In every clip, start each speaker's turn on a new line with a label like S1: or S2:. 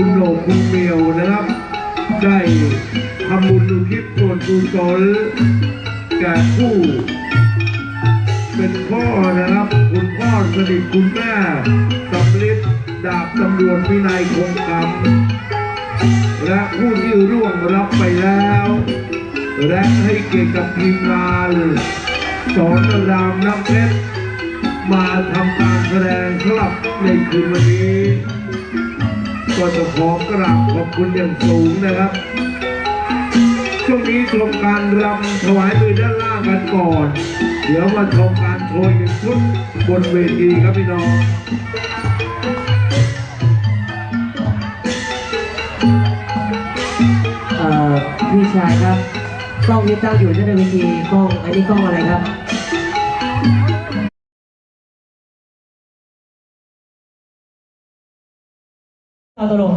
S1: คุณโหนงคุณเมียวนะครับ ได้ทำบุญอุทิศส่วนกุศลแก่ผู้ เป็นพ่อนะครับ คุณพ่อสนิทคุณแม่สำลิดดาบตำรวจวินัยคงคำและผู้ที่ร่วงรับไปแล้ว และให้เกียรติกับทีมงานสอนรามน้ำเพชรมาทำการแสดงสำหรับในคืนวันนี้ ก็จะขอกราบขอบคุณอย่างสูงนะครับ ช่วงนี้ชมการรำถวายมือด้านล่างกันก่อน เดี๋ยวมาชมการโชยหนึ่งชุดบนเวทีครับพี่น้อง
S2: เอ่อพี่ชายครับกล้องที่ตั้งอยู่ที่ในเวทีกล้องอันนี้กล้องอะไรครับ ตาตลก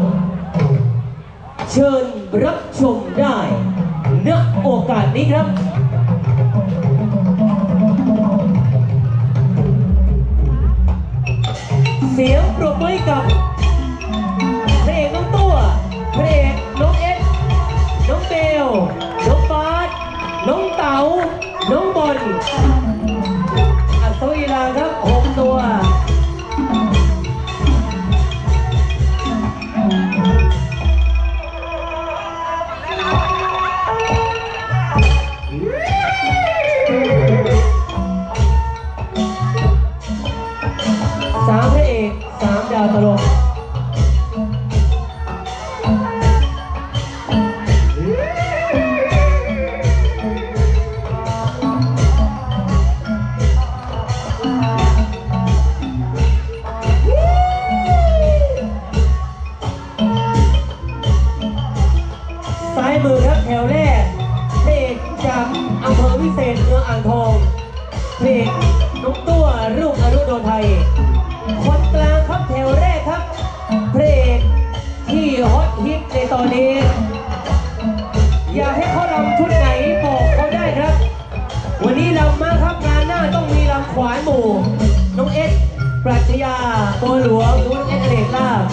S2: เชิญรับชมได้ณโอกาสนี้ครับ เสียงปรบมือกับพระเอกน้องตัวพระเอกน้องเอ็ดน้องเบลน้องบาสน้องเต๋าน้องบอล สามพระเอกสามดาวตลก วันนี้ลำมาครับงานหน้าต้องมีลำขวานหมู่ น้องเอสปรัชญาโปหลวงหรือว่าน้องเอสอเนกลาภ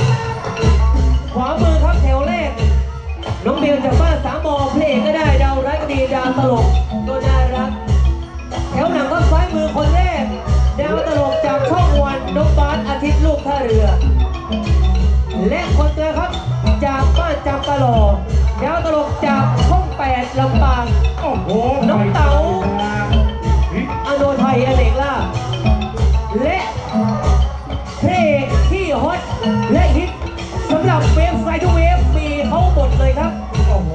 S2: ขวามือครับแถวแรก น้องเบลจากบ้านสามบอเพลงก็ได้ดาวร้ายก็ดีดาวตลกก็น่ารัก แถวหนังก็ซ้ายมือคนแรก ดาวตลกจากช่องวันน้องบาสอาทิตย์ลูกท่าเรือ และคนเจอครับจากบ้านจำปะหลอดาวตลกจากช่องแปดลำปาง
S1: โอ้โห
S2: น้องเต๋า
S1: ฮิต
S2: อ โนไทยอเนกล่าและเพลงที่ฮอตและฮิตสำหรับเวฟไซด์ทุกเวฟมีเขาหมดเลยครับ
S1: โอ้โห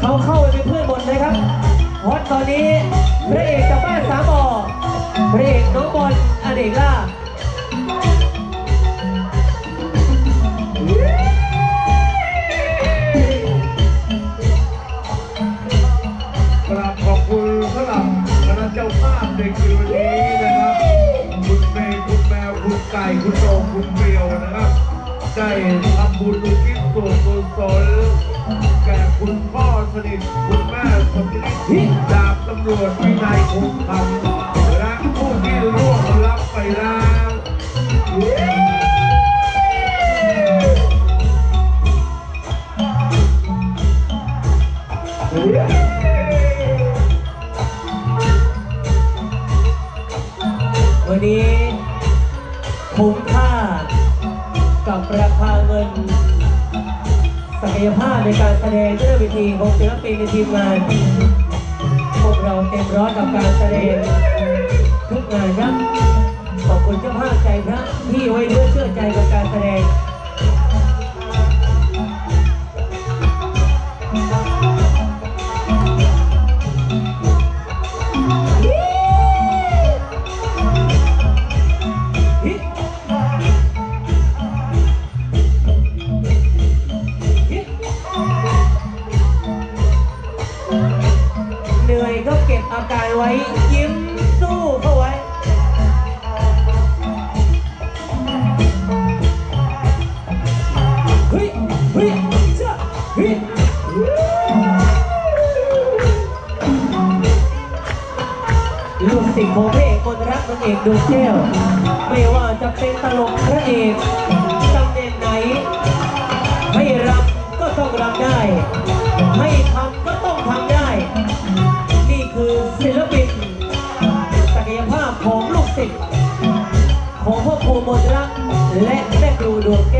S2: เขาเข้าไปเป็นเพื่อนหมดเลยครับฮอตตอนนี้พระเอกจากบ้านสามบอพระเอกน้องบอลอเนกล่า
S1: ได้ทำบุญอุทิศส่วนกุศลแก่คุณพ่อสนิทคุณแม่สมิทธิ์ดาบตำรวจวินัยคงคำ
S2: เงิน ศักยภาพในการแสดงด้วยเวทีของศิลปินในทีมงาน พวกเราเต็มร้อยกับการแสดงทุกงานครับ ขอบคุณเจ้าภาพใจพระที่ไว้เนื้อเชื่อใจกับการแสดง ลูกศิษย์ของพระเอกคนรักนางเอกดวงแก้ว ไม่ว่าจะเป็นตลกพระเอกตำแหน่งไหน ไม่ให้องรักได้ ไม่ทำก็ต้องทำได้ นี่คือศิลปิน ศักยภาพของลูกศิษย์ของพ่อครูมนรักและแม่ครูดวงแก้ว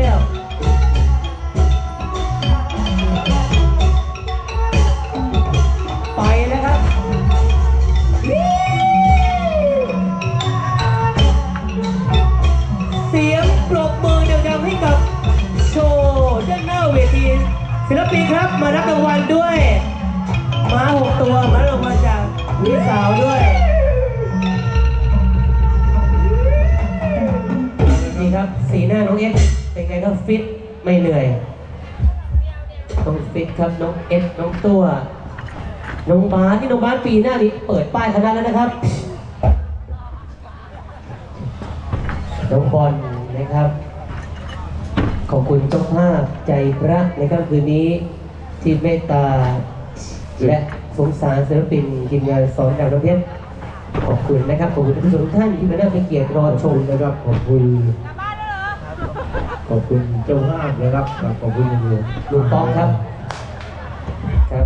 S2: าวด้วย นี่ครับ สีหน้าน้องเอ็กซ์เป็นไงครับฟิตไม่เหนื่อย ต้องฟิตครับน้องเอ็กซ์น้องตัว น้องบาสที่น้องบาสปีหน้านี้เปิดป้ายคณะแล้วนะครับ น้องบอลนะครับ ขอบคุณเจ้าภาพใจพระในค่ำคืนนี้ที่เมตตาและ งสารศิลปินทีมงานสอนดาวน้ำเพชรขอบคุณนะครับขอบคุณทุกท่านที่มาได้เป็นเกียรติรอชม
S1: นะครับขอบคุณขอบคุณเจ้าภาพนะครับขอบคุณลุง
S2: ลุงป้องครับครับ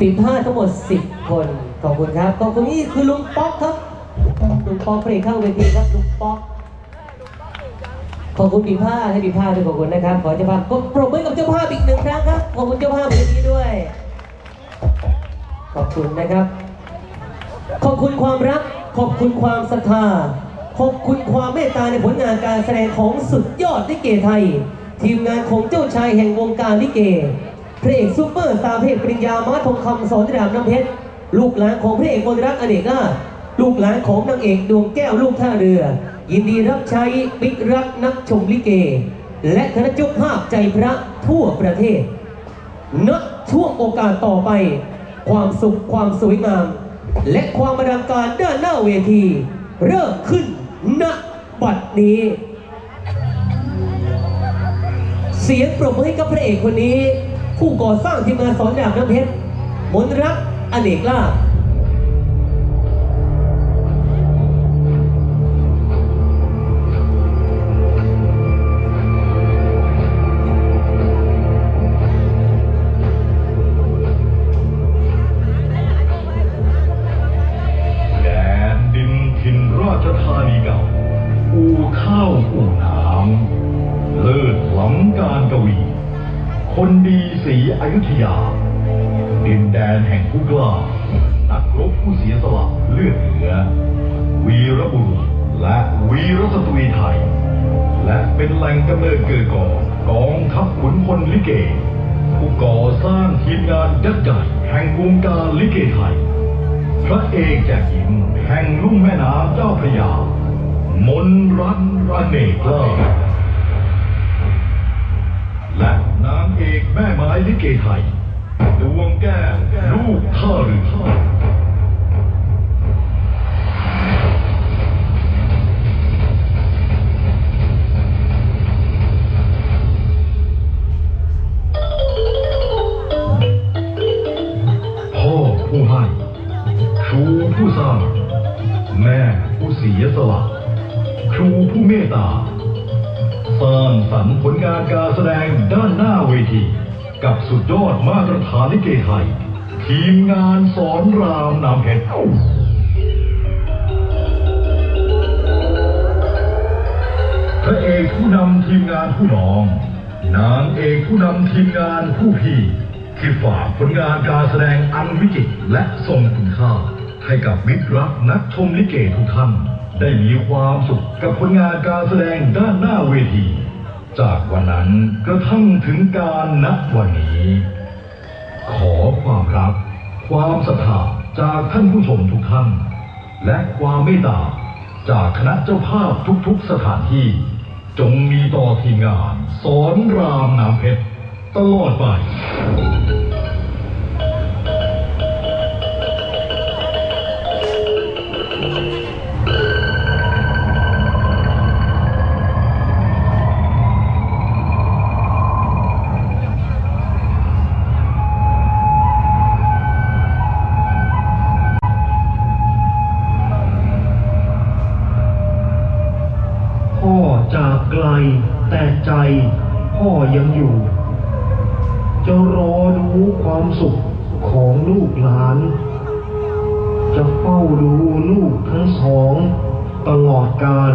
S2: ติดผ้าทั้งหมด 10 คนขอบคุณครับขอบคุณนี่คือลุงป๊อกครับลุงป๊อกเพลงเข้าเวทีครับลุงป๊อก ขอบคุณปีผ้าให้ปีผ้าด้วยขอบคุณนะครับ ขอเจ้าภาพก็ปรบมือกับเจ้าภาพอีกหนึ่งครั้งครับ ขอบคุณเจ้าภาพเวทีด้วย ขอบคุณนะครับ ขอบคุณความรัก ขอบคุณความศรัทธา ขอบคุณความเมตตาในผลงานการแสดงของสุดยอดลิเกไทย ทีมงานของเจ้าชายแห่งวงการลิเก พระเอกซูเปอร์สตาร์เพชรปริญญามาทองคำสอนรามน้ำเพชร ลูกหลานของพระเอกมนรักอเนกราช ลูกหลานของนางเอกดวงแก้วลูกท่าเรือ ยินดีรับใช้บิ๊กรักนักชมลิเก และคณะเจ้าภาพใจพระทั่วประเทศณช่วงโอกาสต่อไป ความสุขความสวยงาม และความอลังการด้านหน้าเวที เริ่มขึ้นณบัดนี้ เสียงปรบมือให้กับพระเอกคนนี้ ผู้ก่อสร้างทีมงานสอนดาบน้ำเพชรมนรักอเนกลาภ
S3: นดีสีอยุธยา ดินแดนแห่งผู้กล้า นักรบผู้เสียสละเลือดเหนือ วีรบุรุษและวีรสตรีไทย และเป็นแหล่งกำเนิดเกิดก่อกองทัพขุนพลลิเก ผู้ก่อสร้างทีมงานยักษ์ใหญ่แห่งวงการลิเกไทย พระเอกแจกหญิงแห่งลุ่มแม่น้ำเจ้าพระยา มนรักอเนกลาภและ นางเอกแม่ไม้ลิเกไทยดวงแก้วลูกท่าเรือท่า สุดยอดมาตรฐานลิเกไทยทีมงานสอนรามนำเพชรพระเอกผู้นำทีมงานผู้น้อง นางเอกผู้นำทีมงานผู้พี่ที่ฝากผลงานการแสดงอันวิจิตรและทรงคุณค่า ให้กับมิตรรักนักชมลิเกทุกท่าน ได้มีความสุขกับผลงานการแสดงด้านหน้าเวที จากวันนั้นกระทั่งถึงการนับวันนี้ ขอความรัก ความศรัทธาจากท่านผู้ชมทุกท่าน และความเมตตาจากคณะเจ้าภาพทุกๆสถานที่ จงมีต่อทีมงาน สอนรามน้ำเพชร ตลอดไป
S4: จะรอดูความสุขของลูกหลาน จะเฝ้าดูลูกทั้งสองตลอดกาล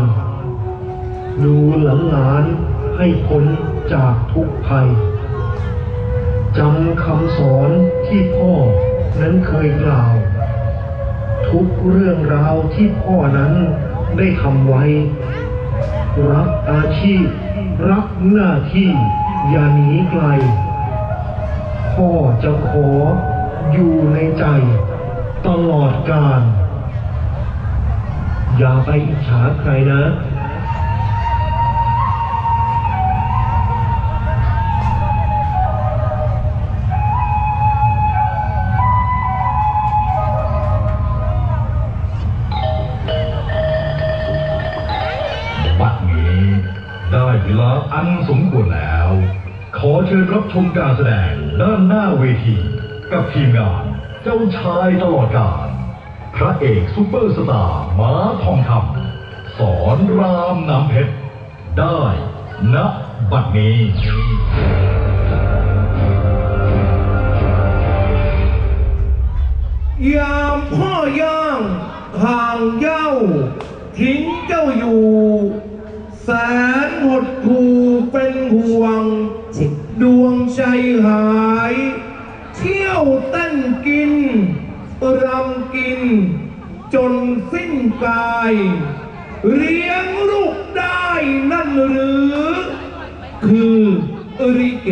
S4: ดูหลานหลานให้พ้นจากทุกภัยจำคำสอนที่พ่อนั้นเคยกล่าว ทุกเรื่องราวที่พ่อนั้นได้ทำไว้ รักอาชีพ รักหน้าที่อย่าหนีไกล พ่อจะขออยู่ในใจ ตลอดกาลอย่าไปอิจฉาใครนะ
S3: ชิญรับชมการแสดงด้านหน้าเวที กับทีมงาน เจ้าชายตลอดกาลพระเอกซุปเปอร์สตาร์ม้าทองคำสอนรามน้ำเพชร ได้ณบัดนี้
S1: ยามพ่อย่างห่างเย้า ทิ้งเจ้าอยู่ แสนหดหูเป็นห่วง หาย เที่ยวเต้นกิน รำกิน จนสิ้นกาย เลี้ยงลูกได้นั่นหรือ คือริเก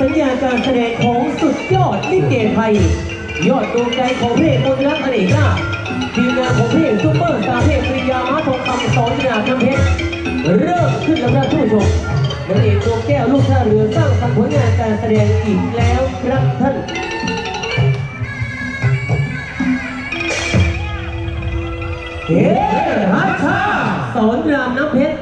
S2: สัญญาการแสดงของสุดยอดลิเกไทย ยอดดวงใจของเพลงมนต์รักอเนกลาภ ทีมงานของเพลงซุปเปอร์สตาร์เพปริยามาทองคำสอนดาบน้ำเพชรเริ่มขึ้นแล้วครับท่านผู้ชมนางเอกดวงแก้วลูกท่าเรือสร้างสรรค์ผลงานการแสดงอีกแล้วครับท่านเฮ้ฮัชชาสอนรามน้ำเพชร